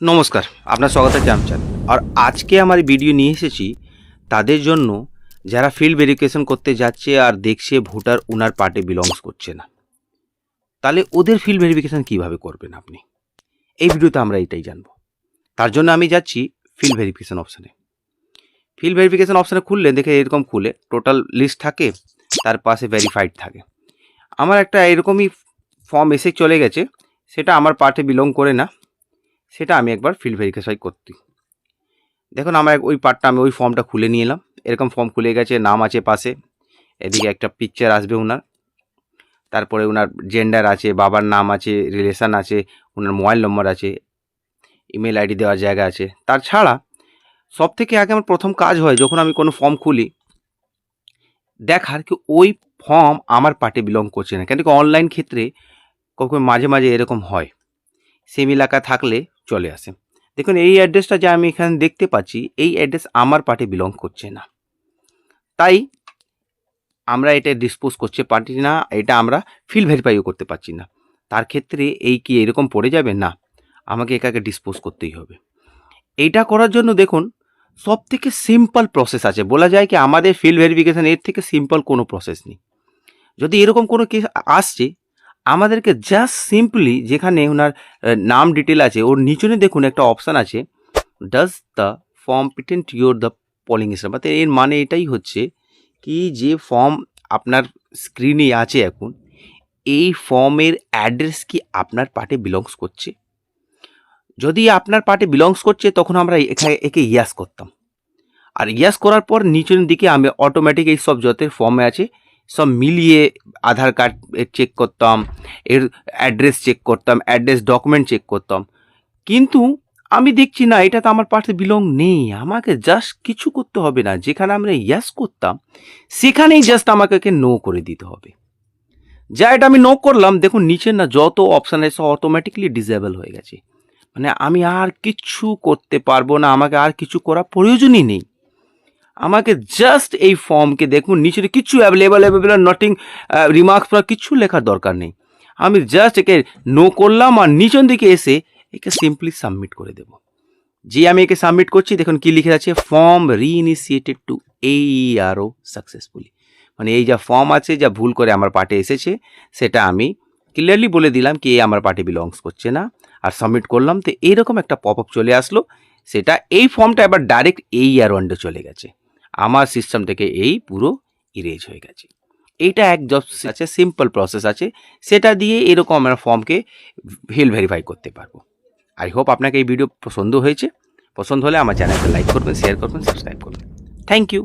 নমস্কার, আপনার স্বাগত আমচাঁদ আর আজকে আমার ভিডিও নিয়ে এসেছি, তাদের জন্য যারা ফিল্ড ভেরিফিকেশন করতে যাচ্ছে আর দেখছে ভোটার ওনার পার্টি বিলংস করছে না, তাহলে ওদের ফিল্ড ভেরিফিকেশন কীভাবে করবেন আপনি? এই ভিডিওতে আমরা এটাই জানব। তার জন্য আমি যাচ্ছি ফিল্ড ভেরিফিকেশন অপশানে ফিল্ড ভেরিফিকেশন অপশানে খুললে, দেখে এরকম খুলে টোটাল লিস্ট থাকে, তার পাশে ভেরিফাইড থাকে। আমার একটা এরকমই ফর্ম এসে চলে গেছে, সেটা আমার পার্টে বিলং করে না সেটা আমি একবার ফিল্ড ভেরিফাই করতে। দেখুন, আমার ওই পার্টটা আমি ওই ফর্মটা খুলে নিয়ে এলাম। এরকম ফর্ম খুলে গেছে, নাম আছে পাশে। এদিকে একটা পিকচার আসবে ওনার তারপরে ওনার জেন্ডার আছে, বাবার নাম আছে রিলেশান আছে ওনার মোবাইল নম্বর আছে ইমেল আইডি দেওয়ার জায়গা আছে। তার ছাড়া সব থেকে আগে আমার প্রথম কাজ হয়, যখন আমি কোনো ফর্ম খুলি, দেখার কি ওই ফর্ম আমার পার্টি বিলং করছে না। কেন কি অনলাইন ক্ষেত্রে কখন মাঝে মাঝে এরকম হয়। সেম এলাকা থাকলে চলে আসে। দেখুন, এই অ্যাড্রেসটা যে আমি এখানে দেখতে পাচ্ছি, এই অ্যাড্রেস আমার পার্টি বিলং করছে না। তাই আমরা এটা ডিসপোজ করতে পারছি না, এটা আমরা ফিল ভেরিফাইও করতে পারছি না। তার ক্ষেত্রে এই কি এরকম পড়ে যাবে? না, আমাকে একাকে ডিসপোজ করতেই হবে। এইটা করার জন্য দেখুন সব থেকে সিম্পল প্রসেস আছে। বলা যায় কি আমাদের ফিল্ড ভেরিফিকেশান এর থেকে সিম্পল কোনো প্রসেস নেই। যদি এরকম কোনো কেস আসছে আমাদেরকে জাস্ট সিম্পলি যেখানে ওনার নাম ডিটেল আছে, ওর নিচনে দেখুন একটা অপশান আছে। Does the form পিটেন্ট your the polling star মানে এর মানে এটাই হচ্ছে কি যে ফর্ম আপনার স্ক্রিনে আছে এখন, এই ফর্মের অ্যাড্রেস কি আপনার পার্টে বিলংস করছে? যদি আপনার পার্টে বিলংস করছে, তখন আমরা একে ইয়াস করতাম। আর ইয়াস করার পর নিচের দিকে আমি অটোমেটিক এই সব যত ফর্মে আছে সব মিলিয়ে আধার কার্ড চেক করতাম এর অ্যাড্রেস চেক করতাম অ্যাড্রেস ডকুমেন্ট চেক করতাম। কিন্তু আমি দেখছি না এটা তো আমার পার্টে বিলং নেই। আমাকে জাস্ট কিছু করতে হবে না। যেখানে আমরা ইয়াস করতাম সেখানেই জাস্ট আমাকে নো করে দিতে হবে। যা এটা আমি নো করলাম দেখুন নিচে না যত অপশান আছে অটোমেটিকলি ডিসেবল হয়ে গেছে। মানে আমি আর কিচ্ছু করতে পারব না আমাকে আর কিছু করা প্রয়োজনই নেই। আমাকে জাস্ট এই ফর্মকে দেখুন, নিচে কিচ্ছু অ্যাভেলেবল অ্যাভেলেবল নটিং রিমার্কস বা কিচ্ছু লেখার দরকার নেই। আমি জাস্ট একে নো করলাম আর নিচন দিকে এসে একে সিম্পলি সাবমিট করে দেব। যে আমি একে সাবমিট করছি, দেখুন কি লিখে আছে ফর্ম রিইনিশিয়েটেড টু এই আরও সাকসেসফুলি মানে এই যা ফর্ম আছে, যা ভুল করে আমার পার্টে এসেছে, সেটা আমি ক্লিয়ারলি বলে দিলাম কি এই আমার পার্টি বিলংস করছে না। আর সাবমিট করলাম, তো এইরকম একটা পপ আপ চলে আসলো, সেটা এই ফর্মটা এবার ডাইরেক্ট এই আর ওয়ান্ডে চলে গেছে। আমার সিস্টেম থেকে এই পুরো ইরেজ হয়ে গেছে। এইটা এক জব আছে সিম্পল প্রসেস আছে। সেটা দিয়ে এরকম আমরা ফর্মকে হেল ভেরিফাই করতে পারব। আই হোপ আপনাকে এই ভিডিও পছন্দ হয়েছে। পছন্দ হলে আমার চ্যানেলটা লাইক করবেন শেয়ার করবেন সাবস্ক্রাইব করবেন। Thank you